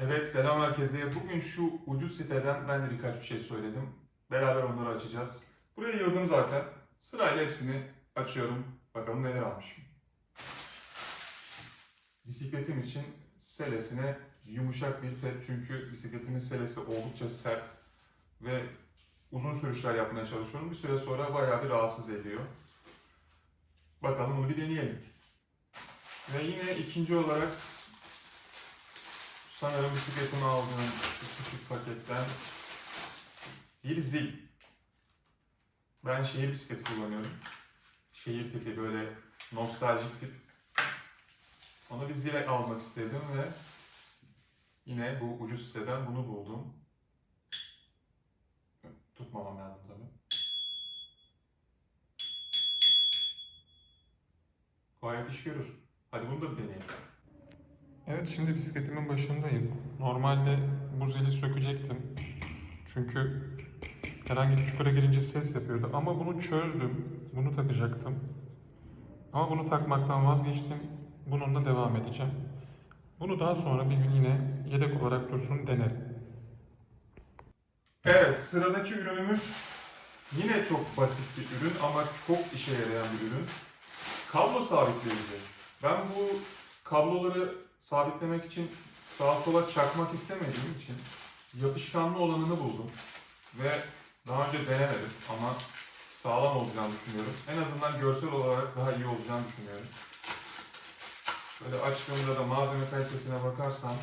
Evet selam herkese. Bugün şu ucuz siteden ben de birkaç bir şey söyledim. Beraber onları açacağız. Buraya yığdım zaten. Sırayla hepsini açıyorum. Bakalım neler almışım. Bisikletim için selesine yumuşak bir pet çünkü bisikletimin selesi oldukça sert ve uzun sürüşler yapmaya çalışıyorum. Bir süre sonra bayağı bir rahatsız ediyor. Bakalım bunu bir deneyelim. Ve yine ikinci olarak sanırım bisikletimi aldığım küçük paketten bir zil. Ben şehir bisikleti kullanıyorum. Şehir tipi böyle nostaljik tip. Ona bir zil almak istedim ve yine bu ucuz siteden bunu buldum. Tutmamam lazım tabii. Gayet iş görür. Hadi bunu da bir deneyelim. Evet şimdi bisikletimin başındayım. Normalde bu zili sökecektim. Çünkü herhangi bir çukura girince ses yapıyordu. Ama bunu çözdüm. Bunu takacaktım. Ama bunu takmaktan vazgeçtim. Bununla devam edeceğim. Bunu daha sonra bir gün yine yedek olarak dursun denerim. Evet sıradaki ürünümüz yine çok basit bir ürün ama çok işe yarayan bir ürün. Kablo sabitleyici. Ben bu kabloları sabitlemek için sağa sola çakmak istemediğim için yapışkanlı olanını buldum. Ve daha önce denemedim ama sağlam olacağını düşünüyorum. En azından görsel olarak daha iyi olacağını düşünüyorum. Böyle açtığımda da malzeme kalitesine bakarsam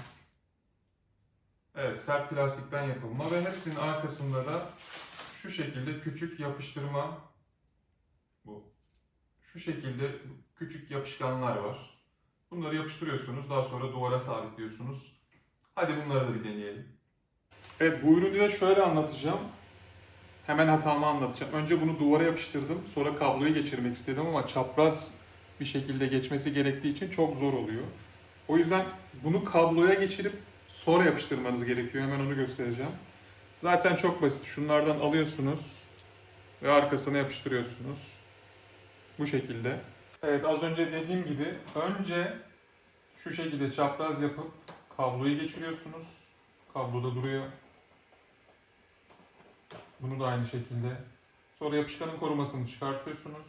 Evet sert plastikten yapılma ve hepsinin arkasında da şu şekilde küçük yapıştırma bu. Şu şekilde küçük yapışkanlar var. Bunları yapıştırıyorsunuz. Daha sonra duvara sabitliyorsunuz. Hadi bunları da bir deneyelim. Evet bu ürünü de şöyle anlatacağım. Hemen hatamı anlatacağım. Önce bunu duvara yapıştırdım. Sonra kabloyu geçirmek istedim ama çapraz bir şekilde geçmesi gerektiği için çok zor oluyor. O yüzden bunu kabloya geçirip sonra yapıştırmanız gerekiyor. Hemen onu göstereceğim. Zaten çok basit. Şunlardan alıyorsunuz ve arkasına yapıştırıyorsunuz. Bu şekilde. Evet az önce dediğim gibi önce şu şekilde çapraz yapıp kabloyu geçiriyorsunuz. Kabloda duruyor. Bunu da aynı şekilde. Sonra yapışkanın korumasını çıkartıyorsunuz.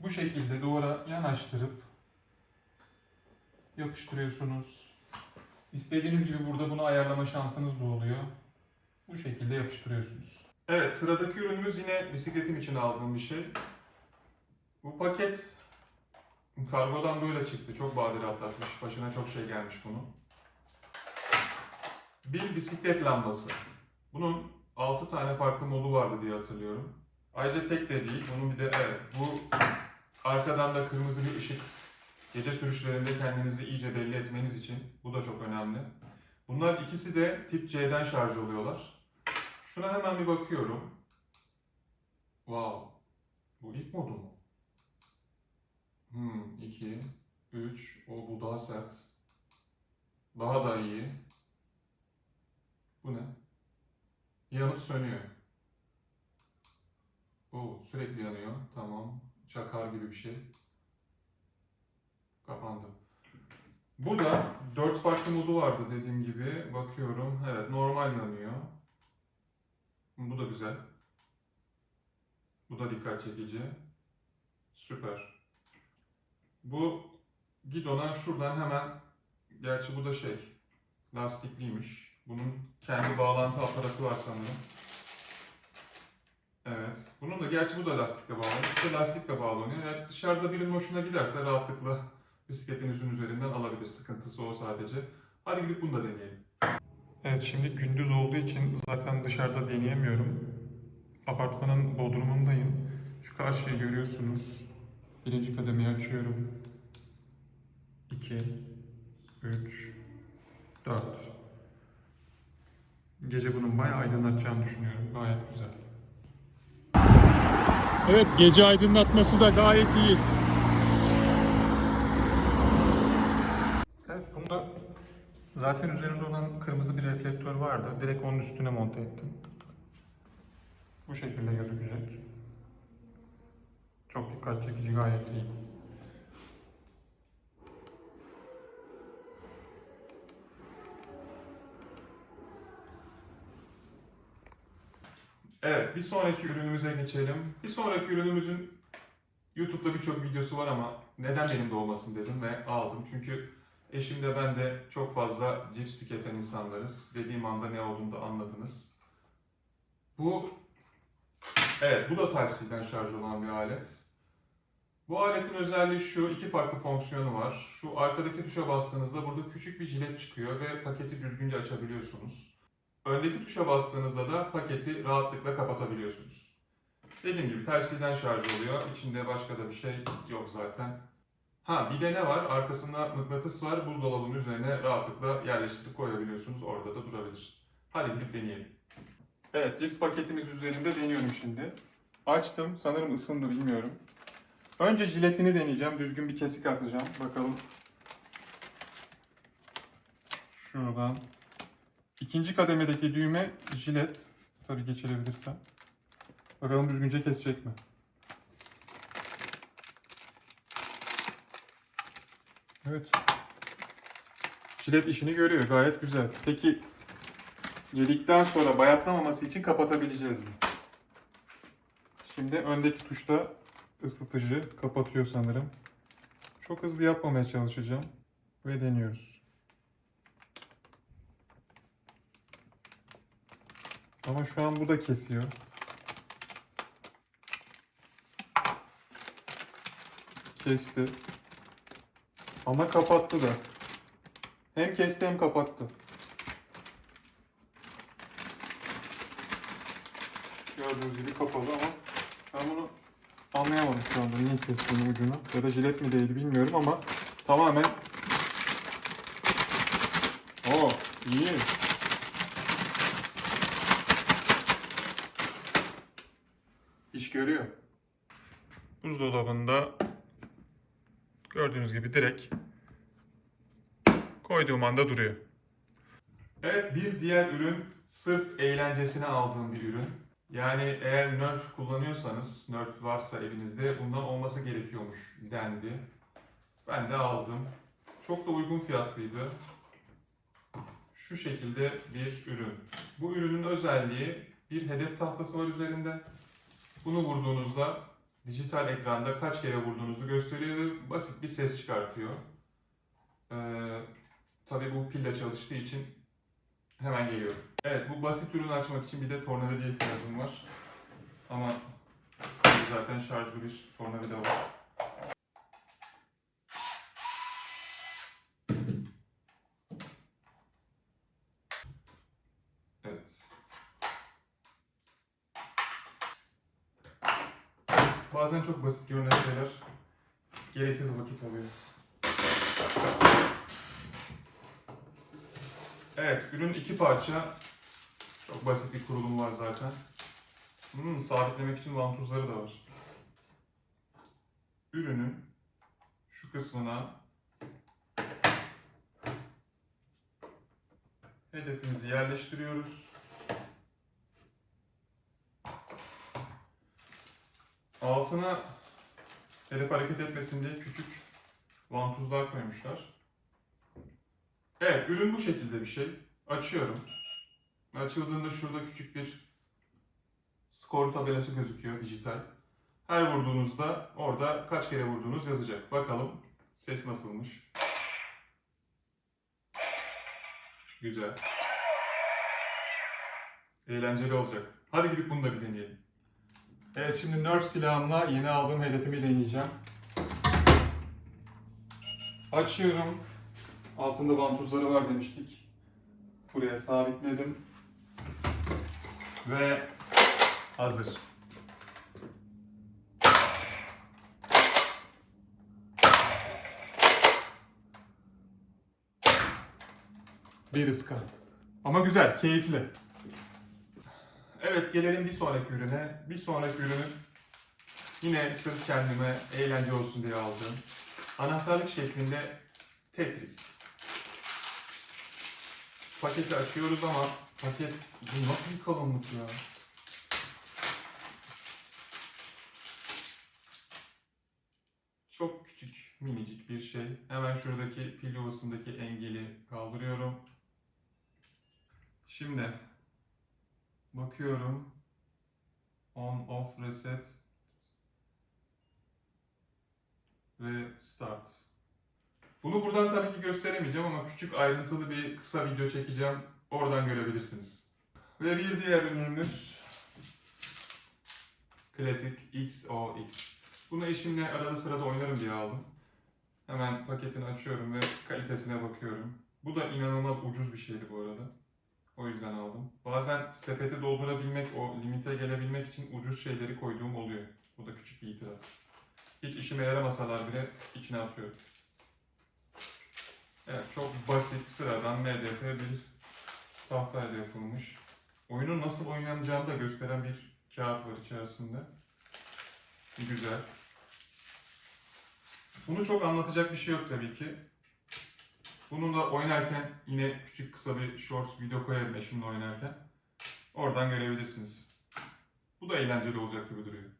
Bu şekilde duvara yanaştırıp yapıştırıyorsunuz. İstediğiniz gibi burada bunu ayarlama şansınız da oluyor. Bu şekilde yapıştırıyorsunuz. Evet sıradaki ürünümüz yine bisikletim için aldığım bir şey. Bu paket kargodan böyle çıktı. Çok badire atlatmış. Başına çok şey gelmiş bunun. Bir bisiklet lambası. Bunun 6 tane farklı modu vardı diye hatırlıyorum. Ayrıca tek de değil. Bunun bir de evet bu arkadan da kırmızı bir ışık gece sürüşlerinde kendinizi iyice belli etmeniz için. Bu da çok önemli. Bunlar ikisi de tip C'den şarj oluyorlar. Şuna hemen bir bakıyorum. Wow. Bu ilk modu mu? Hmm, 2, 3, o bu daha sert. Daha da iyi. Bu ne? Yanıp sönüyor. O sürekli yanıyor. Tamam. Çakar gibi bir şey. Kapandı. Bu da dört farklı modu vardı dediğim gibi. Bakıyorum. Evet normal yanıyor. Bu da güzel. Bu da dikkat çekici. Süper. Bu gidona şuradan hemen gerçi bu da şey lastikliymiş. Bunun kendi bağlantı aparatı var sanırım. Evet. Bunun da gerçi bu da lastikle bağlanıyor. İşte lastikle bağlanıyor. Yani dışarıda birinin hoşuna giderse rahatlıkla bisikletinizin üzerinden alabilir. Sıkıntısı o sadece. Hadi gidip bunu da deneyelim. Evet şimdi gündüz olduğu için zaten dışarıda deneyemiyorum. Apartmanın bodrumundayım. Şu karşıyı görüyorsunuz. Birinci kademeyi açıyorum. 2, 3, 4. Gece bunun bayağı aydınlatacağını düşünüyorum. Gayet güzel. Evet gece aydınlatması da gayet iyi. Evet bunda zaten üzerinde olan kırmızı bir reflektör vardı. Direkt onun üstüne monte ettim. Bu şekilde gözükecek. Çok dikkat çekici gayet iyi. Evet, bir sonraki ürünümüze geçelim. Bir sonraki ürünümüzün YouTube'da birçok videosu var ama neden benim de olmasın dedim ve aldım. Çünkü eşim de ben de çok fazla cips tüketen insanlarız. Dediğim anda ne olduğunu da anladınız. Bu, evet bu da Type-C'den şarj olan bir alet. Bu aletin özelliği şu, iki farklı fonksiyonu var. Şu arkadaki tuşa bastığınızda burada küçük bir jilet çıkıyor ve paketi düzgünce açabiliyorsunuz. Öndeki tuşa bastığınızda da paketi rahatlıkla kapatabiliyorsunuz. Dediğim gibi Type-C'den şarj oluyor. İçinde başka da bir şey yok zaten. Ha bir de ne var? Arkasında mıknatıs var. Buzdolabının üzerine rahatlıkla yerleştirip koyabiliyorsunuz. Orada da durabilir. Hadi gidip deneyelim. Evet, cips paketimiz üzerinde deniyorum şimdi. Açtım. Sanırım ısındı bilmiyorum. Önce jiletini deneyeceğim. Düzgün bir kesik atacağım. Bakalım. Şuradan. İkinci kademedeki düğme jilet. Tabii geçirebilirsem. Bakalım düzgünce kesecek mi? Evet. Jilet işini görüyor. Gayet güzel. Peki yedikten sonra bayatlamaması için kapatabileceğiz mi? Şimdi öndeki tuşta ısıtıcı kapatıyor sanırım. Çok hızlı yapmamaya çalışacağım ve deniyoruz. Ama şu an bu da kesiyor. Kesti. Ama kapattı da. Hem kesti hem kapattı. Gördüğünüz gibi bunu anlayamadım şu anda niye kestiğini ucunu. Ya da jilet mi değdi bilmiyorum ama tamamen Oo iyi. İş görüyor. Buzdolabında gördüğünüz gibi direkt koyduğum anda duruyor. Evet bir diğer ürün sırf eğlencesine aldığım bir ürün. Yani eğer Nerf kullanıyorsanız, Nerf varsa evinizde bundan olması gerekiyormuş dendi. Ben de aldım. Çok da uygun fiyatlıydı. Şu şekilde bir ürün. Bu ürünün özelliği bir hedef tahtası var üzerinde. Bunu vurduğunuzda dijital ekranda kaç kere vurduğunuzu gösteriyor ve basit bir ses çıkartıyor. Ee, tabii bu pille çalıştığı için hemen geliyor. Evet bu basit ürünü açmak için bir de tornavida ihtiyacım var. Ama zaten şarjlı bir tornavida var. Evet. Bazen çok basit görünen şeyler gereksiz vakit alıyor. Evet, ürün iki parça. Çok basit bir kurulum var zaten. Bunun sabitlemek için vantuzları da var. Ürünün şu kısmına hedefimizi yerleştiriyoruz. Altına hedef hareket etmesin diye küçük vantuzlar koymuşlar. Ürün bu şekilde bir şey. Açıyorum. Açıldığında şurada küçük bir skor tabelası gözüküyor dijital. Her vurduğunuzda orada kaç kere vurduğunuz yazacak. Bakalım ses nasılmış. Güzel. Eğlenceli olacak. Hadi gidip bunu da bir deneyelim. Evet şimdi Nerf silahımla yeni aldığım hedefimi deneyeceğim. Açıyorum. Altında vantuzları var demiştik. Buraya sabitledim. Ve hazır. Bir ıska. Ama güzel, keyifli. Evet, gelelim bir sonraki ürüne. Bir sonraki ürünün yine sırf kendime eğlence olsun diye aldığım anahtarlık şeklinde Tetris. Paketi açıyoruz ama paket bu nasıl bir kalınlık ya? Çok küçük, minicik bir şey. Hemen şuradaki pil yuvasındaki engeli kaldırıyorum. Şimdi bakıyorum. On, off, reset ve start. Bunu buradan tabii ki gösteremeyeceğim ama küçük ayrıntılı bir kısa video çekeceğim. Oradan görebilirsiniz. Ve bir diğer ürünümüz klasik XOX. Bunu eşimle arada sırada oynarım diye aldım. Hemen paketini açıyorum ve kalitesine bakıyorum. Bu da inanılmaz ucuz bir şeydi bu arada. O yüzden aldım. Bazen sepeti doldurabilmek, o limite gelebilmek için ucuz şeyleri koyduğum oluyor. Bu da küçük bir itiraf. Hiç işime yaramasalar bile içine atıyorum. Evet, çok basit, sıradan MDF bir tahtayla yapılmış. Oyunun nasıl oynanacağını da gösteren bir kağıt var içerisinde. Güzel. Bunu çok anlatacak bir şey yok tabii ki. Bununla oynarken yine küçük kısa bir shorts video koyarım eşimle oynarken. Oradan görebilirsiniz. Bu da eğlenceli olacak gibi duruyor.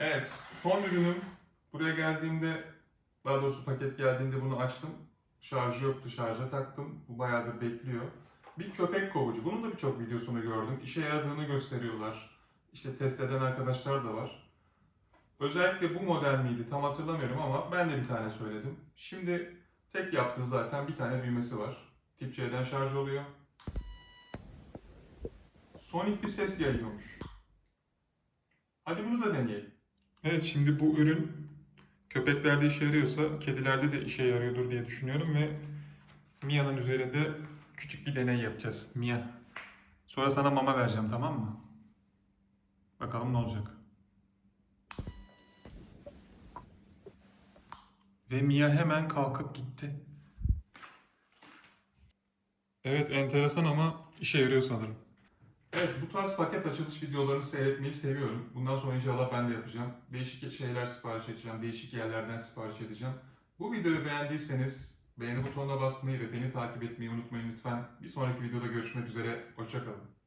Evet, son ürünüm. Buraya geldiğimde, daha doğrusu paket geldiğinde bunu açtım. Şarjı yoktu, şarja taktım. Bu bayağıdır bekliyor. Bir köpek kovucu. Bunun da birçok videosunu gördüm. İşe yaradığını gösteriyorlar. İşte test eden arkadaşlar da var. Özellikle bu model miydi tam hatırlamıyorum ama ben de bir tane söyledim. Şimdi tek yaptığı zaten bir tane düğmesi var. Tip C'den şarj oluyor. Sonic bir ses yayıyormuş. Hadi bunu da deneyelim. Evet şimdi bu ürün köpeklerde işe yarıyorsa kedilerde de işe yarıyordur diye düşünüyorum ve Mia'nın üzerinde küçük bir deney yapacağız. Mia. Sonra sana mama vereceğim tamam mı? Bakalım ne olacak. Ve Mia hemen kalkıp gitti. Evet enteresan ama işe yarıyor sanırım. Evet bu tarz paket açılış videolarını seyretmeyi seviyorum. Bundan sonra inşallah ben de yapacağım. Değişik şeyler sipariş edeceğim. Değişik yerlerden sipariş edeceğim. Bu videoyu beğendiyseniz beğeni butonuna basmayı ve beni takip etmeyi unutmayın lütfen. Bir sonraki videoda görüşmek üzere. Hoşçakalın.